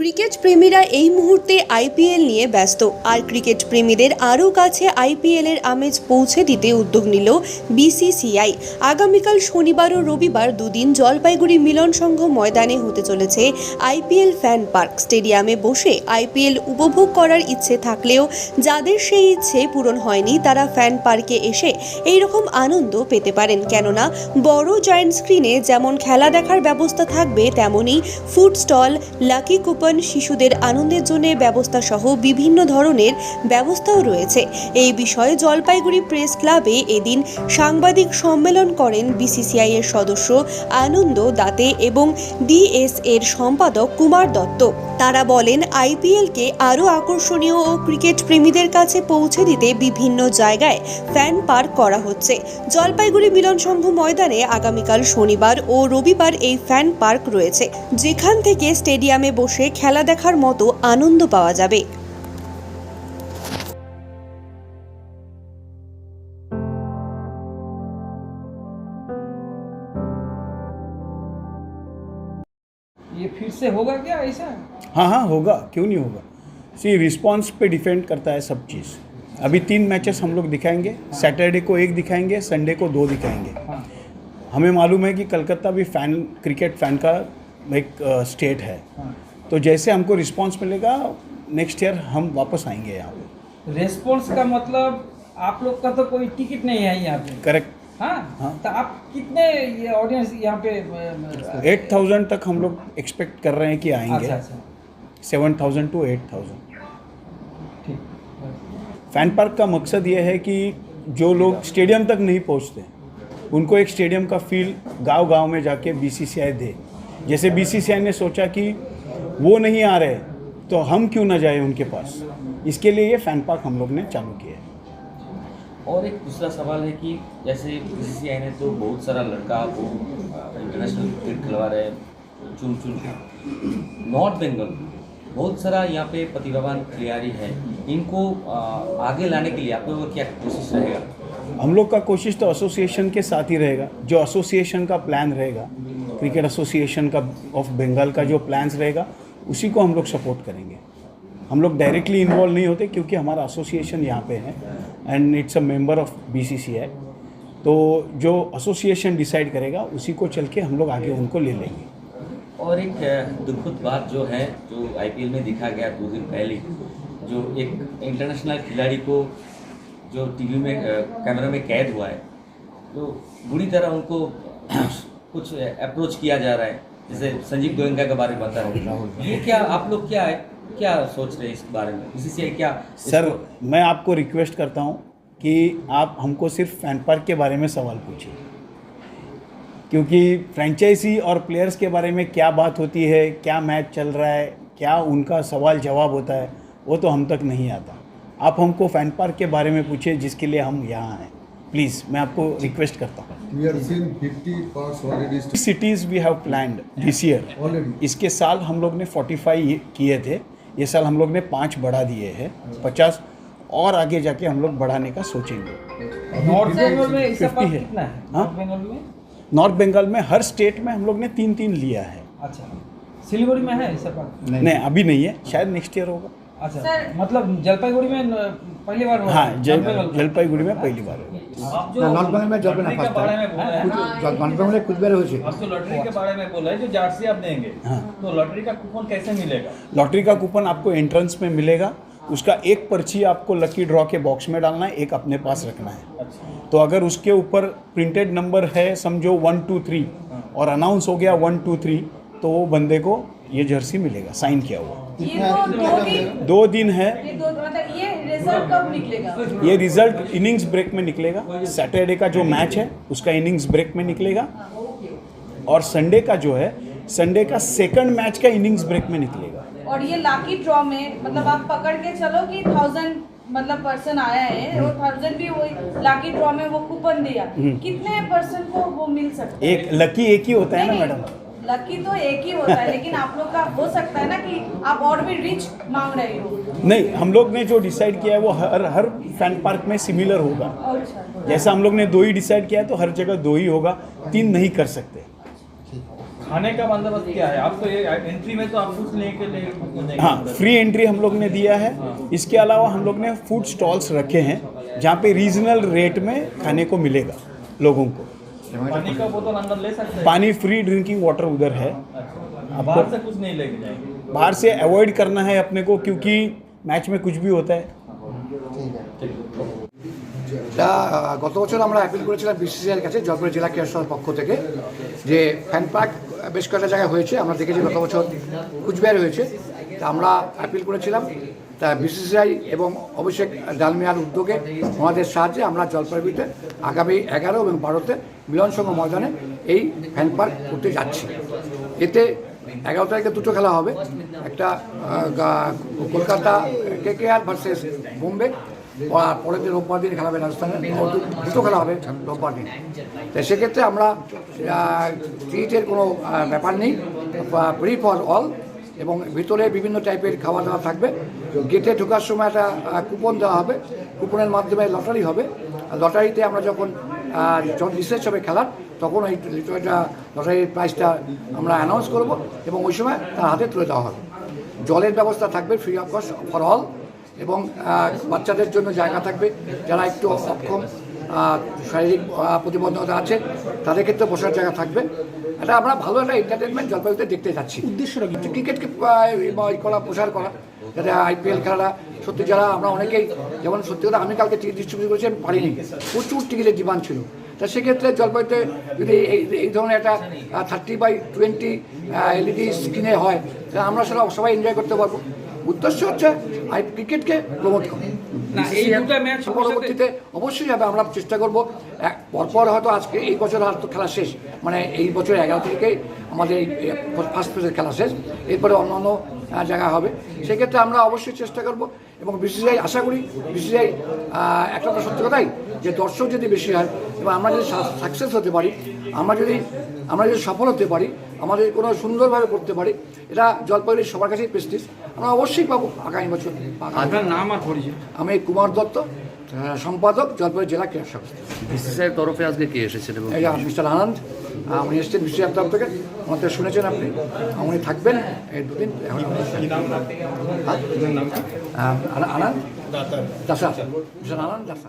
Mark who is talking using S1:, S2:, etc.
S1: Cricket প্রেমীরা এই মুহূর্তে IPL নিয়ে ব্যস্ত। আর ক্রিকেট প্রেমীদের আরও কাছে আইপিএল এর আমেজ পৌঁছে দিতে উদ্যোগ নিল বিসিসিআই। আগামীকাল শনিবার ও রবিবার দুদিন জলপাইগুড়ি মিলন সংঘ ময়দানে হতে চলেছে আইপিএল ফ্যান পার্ক। স্টেডিয়ামে বসে আইপিএল উপভোগ করার ইচ্ছে থাকলেও যাদের সেই ইচ্ছে পূরণ হয়নি, তারা ফ্যান পার্কে এসে এই রকম আনন্দ পেতে পারেন। কেননা, বড় জয়েন্ট স্ক্রিনে যেমন খেলা দেখার ব্যবস্থা থাকবে তেমনই ফুড স্টল লাকি কুপন শিশুদের আনন্দের জন্য ব্যবস্থা সহ বিভিন্ন ধরনের ব্যবস্থাও রয়েছে। এই বিষয়ে জলপাইগুড়ি প্রেস ক্লাবে এদিন সাংবাদিক সম্মেলন করেন বিসিসিআই এর সদস্য আনন্দ দাতে এবং ডিএস এর সম্পাদক কুমার দত্ত। তারা বলেন আইপিএলকে আরও আকর্ষণীয় ও ক্রিকেট প্রেমীদের কাছে পৌঁছে দিতে বিভিন্ন জায়গায় ফ্যান পার্ক করা হচ্ছে। জলপাইগুড়ি মিলন সংঘ ময়দানে আগামীকাল শনিবার ও রবিবার এই ফ্যান পার্ক রয়েছে। যেখান থেকে স্টেডিয়ামে বসে খেলা দেখার মতো আনন্দ পাওয়া যাবে
S2: ये फिर से होगा क्या ऐसा
S3: हाँ हाँ होगा क्यों नहीं होगा सी रिस्पॉन्स पे डिपेंड करता है सब चीज़ अभी तीन मैचेस हम लोग दिखाएंगे सैटरडे को एक दिखाएंगे संडे को दो दिखाएंगे
S2: हाँ
S3: हमें मालूम है कि कलकत्ता भी फैन क्रिकेट फैन का एक स्टेट है
S2: हाँ
S3: तो जैसे हमको रिस्पॉन्स मिलेगा नेक्स्ट ईयर हम वापस आएँगे यहाँ पे।
S2: रेस्पॉन्स का मतलब आप लोग का तो कोई टिकट नहीं है यहाँ पे।
S3: करेक्ट
S2: हाँ?
S3: हाँ।
S2: तो आप कितने ये ऑडियंस यहाँ पे
S3: एट थाउज़ेंड तक हम लोग एक्सपेक्ट कर रहे हैं कि आएँगे। Seven thousand to eight thousand
S2: ठीक।
S3: फ़ैन पार्क का मकसद ये है कि जो लोग स्टेडियम तक नहीं पहुँचते उनको एक स्टेडियम का फील गाँव गाँव में जाके बीसीसीआई दे। जैसे बीसीसीआई ने सोचा कि वो नहीं आ रहे तो हम क्यों ना जाए उनके पास? इसके लिए ये फ़ैन पार्क हम लोग ने चालू किया है।
S4: और एक दूसरा सवाल है कि जैसे बीसीसीआई ने तो बहुत सारा लड़का वो इंटरनेशनल क्रिकेट खिलवा रहे हैं चुन चुन के नॉर्थ बंगाल बहुत सारा यहाँ पे प्रतिभावान खिलाड़ी है। इनको आगे लाने के लिए आप लोगों क्या कोशिश रहेगा?
S3: हम लोग का कोशिश तो एसोसिएशन के साथ ही रहेगा। जो एसोसिएशन का प्लान रहेगा क्रिकेट एसोसिएशन का ऑफ़ बंगाल का जो प्लान्स रहेगा उसी को हम लोग सपोर्ट करेंगे। हम लोग डायरेक्टली इन्वॉल्व नहीं होते क्योंकि हमारा एसोसिएशन यहाँ पे है and it's a member of BCCI तो जो एसोसिएशन डिसाइड करेगा, उसी को चल के हम लोग आगे उनको ले लेंगे।
S4: और एक दुखद बात जो है, जो आईपीएल में दिखा गया दो दिन पहले, जो एक इंटरनेशनल खिलाड़ी को जो टीवी में कैमरा में कैद हुआ है तो बुरी तरह उनको कुछ अप्रोच किया जा रहा है। जैसे संजीव गोयंका के बारे में बता रहा हूँ ये क्या आप लोग क्या है? क्या सोच रहे हैं इस बारे में? बीसीसीआई क्या
S3: सर मैं आपको रिक्वेस्ट करता हूँ कि आप हमको सिर्फ़ फ़ैन पार्क के बारे में सवाल पूछिए। क्योंकि फ्रेंचाइजी और प्लेयर्स के बारे में क्या बात होती है क्या मैच चल रहा है क्या उनका सवाल जवाब होता है वो तो हम तक नहीं आता। आप हमको फ़ैन पार्क के बारे में पूछिए जिसके लिए हम यहाँ हैं। प्लीज़ मैं आपको रिक्वेस्ट करता हूँ।
S5: We are seeing 50 parks already. St-
S3: cities we have planned this year
S5: already.
S3: इसके साल हम लोग ने 45 किए थे। ये साल हम लोग ने पाँच बढ़ा दिए हैं। पचास और आगे जाके हम लोग बढ़ाने का सोचेंगे।
S2: नॉर्थ बंगाल में ऐसा
S3: 50
S2: पार्क
S3: है।
S2: कितना है?
S3: हाँ?
S2: नॉर्थ बंगाल में?
S3: नॉर्थ बंगाल में हर स्टेट में हम लोग ने तीन तीन लिया है।
S2: अच्छा। सिलीगुड़ी में है ऐसा पार्क
S3: नहीं, अभी नहीं है। शायद नेक्स्ट ईयर होगा।
S2: अच्छा। मतलब जलपाईगुड़ी में पहली बार
S3: हाँ
S2: है।
S3: जलपाईगुड़ी में पहली बार होगा
S6: आप जो
S7: নর্থ বেঙ্গল में জলপাই না
S6: लॉटरी के
S7: फास्ट
S6: बारे में बोल रहे हैं
S7: নর্থ বেঙ্গলে কুচবিহারে হয়েছে
S6: आप तो लॉटरी के बारे में बोल रहे हैं जो जार्सी आप देंगे
S3: हाँ।
S6: तो लॉटरी का कूपन कैसे मिलेगा
S3: लॉटरी का कूपन आपको एंट्रेंस में मिलेगा उसका एक पर्ची आपको लकी ड्रॉ के बॉक्स में डालना है एक अपने पास रखना है
S6: अच्छा
S3: तो अगर उसके ऊपर प्रिंटेड नंबर है समझो वन टू थ्री और अनाउंस हो गया वन टू थ्री तो वो बंदे को ये जर्सी मिलेगा साइन किया हुआ
S8: ये तो दो दिन
S3: दो दिन है
S8: ये दो मतलब ये रिज़ल्ट कब निकलेगा?
S3: ये रिज़ल्ट इनिंग्स ब्रेक में निकलेगा। सैटरडे का जो मैच है उसका इनिंग्स ब्रेक में निकलेगा। और संडे का जो है संडे का सेकंड मैच का इनिंग्स ब्रेक में निकलेगा।
S8: और ये लाकी ड्रॉ में मतलब आप पकड़ के चलो कि थाउज़ेंड मतलब पर्सन आया है और थाउज़ेंड भी वही लाकी ड्रॉ में वो कूपन दिया। कितने पर्सन को वो मिल सकता है?
S3: एक लकी एक ही होता है ना मैडम?
S8: लकी तो एक ही होता है लेकिन आप लोग का हो सकता है ना कि आप और भी रिच मांग रहे हो।
S3: नहीं हम लोग ने जो डिसाइड किया है वो हर हर फ़ैन पार्क में सिमिलर होगा।
S8: अच्छा।
S3: जैसा हम लोग ने दो ही डिसाइड किया है तो हर जगह दो ही होगा। तीन नहीं कर सकते।
S6: खाने का बंदोबस्त क्या है? आप तो ये एंट्री में तो आप कुछ लेके ले नहीं
S3: हाँ फ्री एंट्री हम लोग ने दिया है। इसके अलावा हम लोग ने फ़ूड स्टॉल्स रखे हैं जहाँ पे रीजनल रेट में खाने को मिलेगा लोगों को।
S6: पानी का बोतल अंदर ले सकते हैं
S3: पानी फ्री ड्रिंकिंग वाटर उधर है
S6: अच्छा बाहर से कुछ नहीं लेके जाएंगे
S3: बाहर से अवॉइड करना है अपने को क्योंकि मैच में कुछ भी होता है
S7: তা গত বছর আমরা অ্যাপিল করেছিলাম বিসিসিআইয়ের কাছে জয়পুর জেলা ক্রীড়া সংস্থার পক্ষ থেকে যে ফ্যান পার্ক বেশ কয়েকটা জায়গায় হয়েছে আমরা দেখেছি গত বছর কুচবিহারে হয়েছে তা আমরা অ্যাপিল করেছিলাম তা বিসিসিআই এবং অভিষেক ডালমিয়ার উদ্যোগে ওনাদের সাহায্যে আমরা জলপাইগুড়িতে আগামী এগারো এবং বারোতে মিলন সংঘ ময়দানে এই ফ্যান পার্ক করতে যাচ্ছি। এতে এগারো তারিখে দুটো খেলা হবে। একটা Kolkata K K R versus Bombay আর পরের দিন রোববার দিন খেলা হবে রাজস্থানে। দুটো খেলা হবে রোববার দিন। তো সেক্ষেত্রে আমরা টিকিটের কোনো ব্যাপার নেই। ফ্রি ফর অল এবং ভিতরে বিভিন্ন টাইপের খাওয়া দাওয়া থাকবে। গেটে ঢোকার সময় একটা কুপন দেওয়া হবে। কুপনের মাধ্যমে লটারি হবে। লটারিতে আমরা যখন যখন রিসার্চ হবে খেলার, তখন এই লটারিটা লটারির প্রাইসটা আমরা অ্যানাউন্স করব এবং ওই সময় তার হাতে তুলে দেওয়া হবে। জলের ব্যবস্থা থাকবে free of cost for all এবং বাচ্চাদের জন্য জায়গা থাকবে, যারা একটু অক্ষম শারীরিক প্রতিবন্ধকতা আছে তাদের ক্ষেত্রে বসার জায়গা থাকবে। এটা আমরা ভালো একটা এন্টারটেনমেন্ট জলপাইগুড়িতে দেখতে যাচ্ছি। উদ্দেশ্যটা কি? ক্রিকেটকে করা প্রসার করা যাতে আইপিএল খেলাটা সত্যি যারা আমরা অনেকেই যেমন সত্যি কথা আমি কালকে টিকিট ডিস্ট্রিবিউট করেছি আমি পারিনি। প্রচুর টিকিটের ডিমান্ড ছিল। তা সেক্ষেত্রে জলপাইতে যদি এই এই ধরনের একটা থার্টি বাই টোয়েন্টি এলইডি স্ক্রিনে হয় তাহলে আমরা সেটা সবাই এনজয় করতে পারব। উদ্দেশ্য হচ্ছে আই ক্রিকেটকে প্রমোট করা। পরবর্তীতে অবশ্যই হবে আমরা চেষ্টা করব। পরপর হয়তো আজকে এই বছর আর তো খেলা শেষ মানে এই বছর এগারো তারিখেই আমাদের এই ফার্স্ট ফেজের খেলা শেষ এরপরে অন্য অন্য জায়গা হবে। সেক্ষেত্রে আমরা অবশ্যই চেষ্টা করব এবং বিসিসিআই আশা করি বিসিসিআই একটা তো সত্যি কথাই যে দর্শক যদি বেশি হয় এবং আমরা যদি সাকসেস হতে পারি আমরা যদি আমরা যদি সফল হতে পারি আমাদের কোনো সুন্দরভাবে করতে পারি এটা জলপাইগুড়ির সবার কাছেই প্রেস্টিজ আমরা অবশ্যই পাবো আগামী বছর।
S2: আপনার নাম আর পরিচয়?
S7: আমি কুমার দত্ত সম্পাদক জলপাইগুড়ি জেলা ক্রীড়া সংস্থা।
S9: বিসিসিআইয়ের তরফে আজকে কে এসেছেন
S7: মিস্টার আনন্দ উনি এসছেন বিসিআর তরফ থেকে। আমাদের শুনেছেন আপনি উনি থাকবেন এই দুদিন। এখন হ্যাঁ? আনন্দ? দাসা মিস্টার আনন্দ দাসা